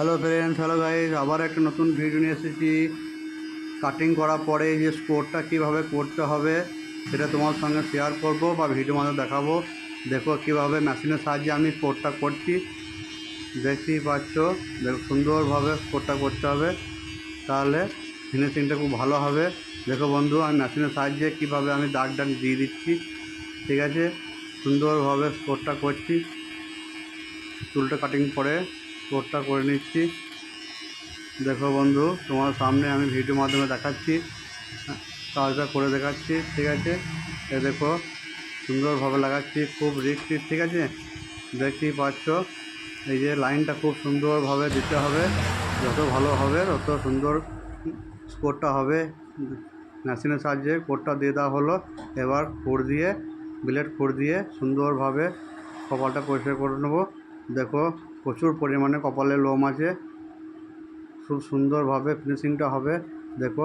Hello friends hello guys আবার একটা নতুন ভিডিও নিয়ে এসেছি। কাটিং করার পরে যে স্কোরটা কীভাবে করতে হবে, সেটা তোমার সঙ্গে শেয়ার করব বা ভিডিও মাধ্যমে দেখাবো। দেখো কীভাবে মেশিনের সাহায্যে আমি স্কোরটা করছি। দেখতেই পাচ্ছ, দেখো সুন্দরভাবে স্কোরটা করতে হবে। তাহলে ফিনিশিংটা খুব ভালো হবে। দেখো বন্ধু, আমি মেশিনের সাহায্যে কীভাবে আমি দাগ দাগ দিয়ে দিচ্ছি। ঠিক আছে? সুন্দরভাবে স্কোরটা করছি। চুলটা কাটিং করে। স্কোরটা করে নিচ্ছি। দেখো বন্ধু, তোমার সামনে আমি ভিডিও মাধ্যমে দেখাচ্ছি। কাজটা করে দেখাচ্ছি, ঠিক আছে? এ দেখো, সুন্দরভাবে লাগাচ্ছি, খুব রিক্সি ঠিক আছে? দেখতেই পাচ্ছ, এই যে লাইনটা খুব সুন্দরভাবে দিতে হবে। যত ভালো হবে, তত সুন্দর স্কোরটা হবে। মেশিনের সাহায্যে কোডটা দিয়ে দেওয়া হলো। এবার খুর দিয়ে ব্লেড খুর দিয়ে সুন্দরভাবে কপালটা পরিষ্কার করে নেব। দেখো, প্রচুর পরিমাণে কপালে লোম আছে। খুব সুন্দরভাবে ফিনিশিংটা হবে। দেখো,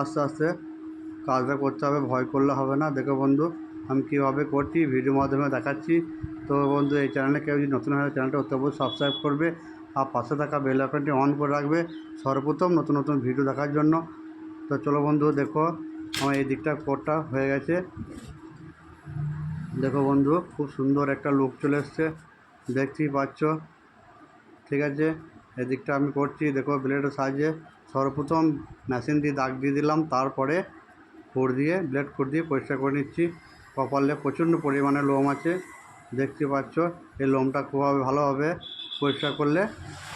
আস্তে আস্তে কাজটা করতে হবে, ভয় করলে হবে না। দেখো বন্ধু, আমি কীভাবে করছি ভিডিও মাধ্যমে দেখাচ্ছি। তো বন্ধু, এই চ্যানেলে কেউ যদি নতুন হয় চ্যানেলটা অতি সাবস্ক্রাইব করবে আর পাশে থাকা বেল আইকনটি অন করে রাখবে। সর্বপ্রথম নতুন নতুন ভিডিও দেখার জন্য। তো চলো বন্ধু, দেখো, আমার এই দিকটা কোডটা হয়ে গেছে। দেখো বন্ধু, খুব সুন্দর একটা লুক চলে এসছে। দেখতেই পাচ্ছ? ঠিক আছে? এদিকটা আমি করছি, দেখো ব্লেডের সাহায্যে সর্বপ্রথম মেশিন দিয়ে দাগ দিয়ে দিলাম, তারপরে খুর দিয়ে ব্লেড খুর দিয়ে পরিষ্কার করে নিচ্ছি। কপালে প্রচণ্ড পরিমাণে লোম আছে দেখতে পাচ্ছ? এই লোমটা খুবভাবে ভালো হবে। পরিষ্কার করলে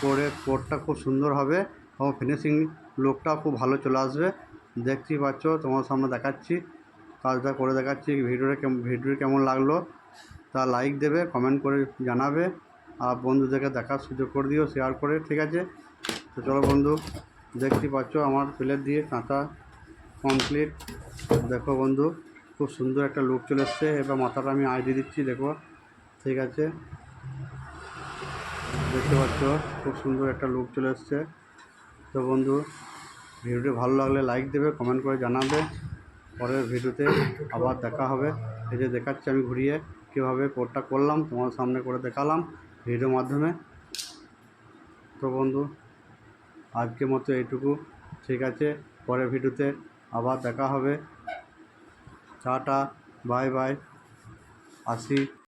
করে কোটটা খুব সুন্দর হবে এবং ফিনিশিং লুকটাও খুব ভালো চলে আসবে। দেখতেই পাচ্ছ? তোমার সামনে দেখাচ্ছি। কাজটা করে দেখাচ্ছি, ভিডিওটা কেমন ভিডিও কেমন লাগল? তা লাইক দেবে কমেন্ট করে জানাবে, আর বন্ধুদেরকে দেখার সুযোগ করে দিও শেয়ার করে, ঠিক আছে? তো চলো বন্ধু, দেখতে পাচ্ছ আমার প্লেট দিয়ে কাঁচা কমপ্লিট দেখো বন্ধু, খুব সুন্দর একটা লুক চলে এসছে। এবার মাথাটা আমি আই দিয়ে দিচ্ছি, দেখো, ঠিক আছে? দেখতে পাচ্ছ, খুব সুন্দর একটা লুক চলে এসছে। তো বন্ধু, ভিডিওটি ভালো লাগলে লাইক দেবে কমেন্ট করে জানাবে। পরের ভিডিওতে আবার দেখা হবে। এই যে দেখাচ্ছি আমি ঘুরিয়ে। কীভাবে কোডটা করলাম তোমার সামনে করে দেখালাম ভিডিও মাধ্যমে। তো বন্ধু, আজকের মতো এইটুকু। ঠিক আছে, পরের ভিডিওতে আবার দেখা হবে। টাটা বাই বাই আসি।